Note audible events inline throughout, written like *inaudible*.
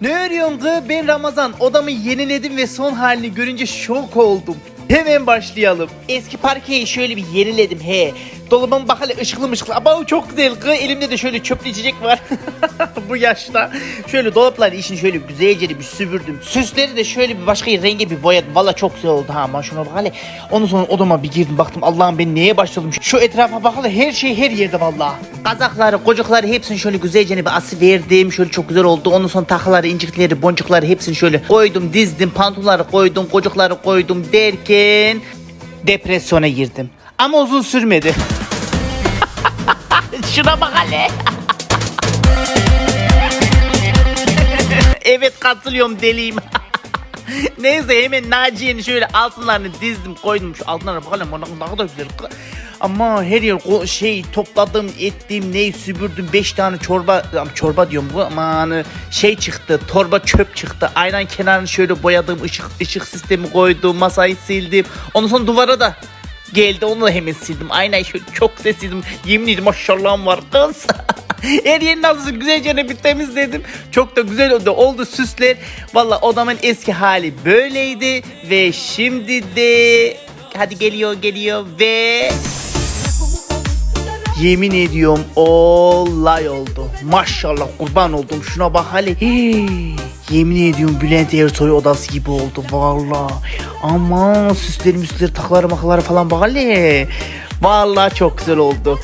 Ne örüyorsun kız? Ben Ramazan. Odamı yeniledim ve son halini görünce şok oldum. Hemen başlayalım. Eski parkeyi şöyle bir yeniledim he. Dolabıma bak hele ışıklı mışıklı. Ama çok güzel kız. Elimde de şöyle çöplü içecek var. *laughs* Bu yaşta. Şöyle dolapların içini şöyle güzelce bir süpürdüm. Süsleri de şöyle bir başka renge bir boyadım. Valla çok güzel oldu ha. Ama şuna bak hele. Ondan sonra odama bir girdim baktım. Allah'ım ben neye başladım. Şu etrafa bak. Her şey her yerde valla. Kazakları, kocukları hepsini şöyle güzelce bir ası verdim. Şöyle çok güzel oldu. Ondan sonra takıları, incikleri, boncukları hepsini şöyle koydum, dizdim. Pantolonları koydum, kocukları koydum derken depresyona girdim. Ama uzun sürmedi. *laughs* Şuna bak hele. *laughs* evet katılıyorum deliyim. *laughs* Neyse hemen Naciye'nin şöyle altınlarını dizdim koydum şu altınlara bakalım ne kadar güzel. Ama her yer ko- şey topladım ettim neyi süpürdüm 5 tane çorba çorba diyorum bu aman şey çıktı torba çöp çıktı aynen kenarını şöyle boyadım ışık ışık sistemi koydum masayı sildim ondan sonra duvara da geldi onu da hemen sildim aynen şöyle çok sessizdim yemin ederim maşallahım var kız *laughs* Her yerini nasıl güzelce bir temizledim. Çok da güzel oldu. Oldu süsler. Valla odamın eski hali böyleydi. Ve şimdi de... Hadi geliyor geliyor ve... Yemin ediyorum olay oldu. Maşallah kurban oldum. Şuna bak hele. Yemin ediyorum Bülent Ersoy odası gibi oldu valla. Aman süsleri müsleri takları makları falan bak hele. Valla çok güzel oldu.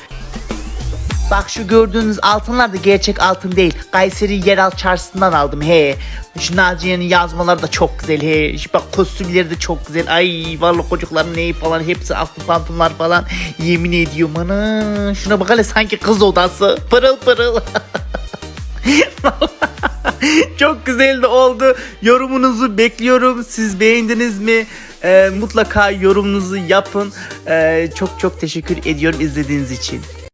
Bak şu gördüğünüz altınlar da gerçek altın değil. Kayseri yeraltı çarşısından aldım he. Şu Naciye'nin yazmaları da çok güzel he. Şu bak kostümleri de çok güzel. Ay vallahi çocukların neyi falan hepsi altın pantolonlar falan. Yemin ediyorum ana. Şuna bak hele sanki kız odası. Pırıl pırıl. *laughs* çok güzel de oldu. Yorumunuzu bekliyorum. Siz beğendiniz mi? Ee, mutlaka yorumunuzu yapın. Ee, çok çok teşekkür ediyorum izlediğiniz için.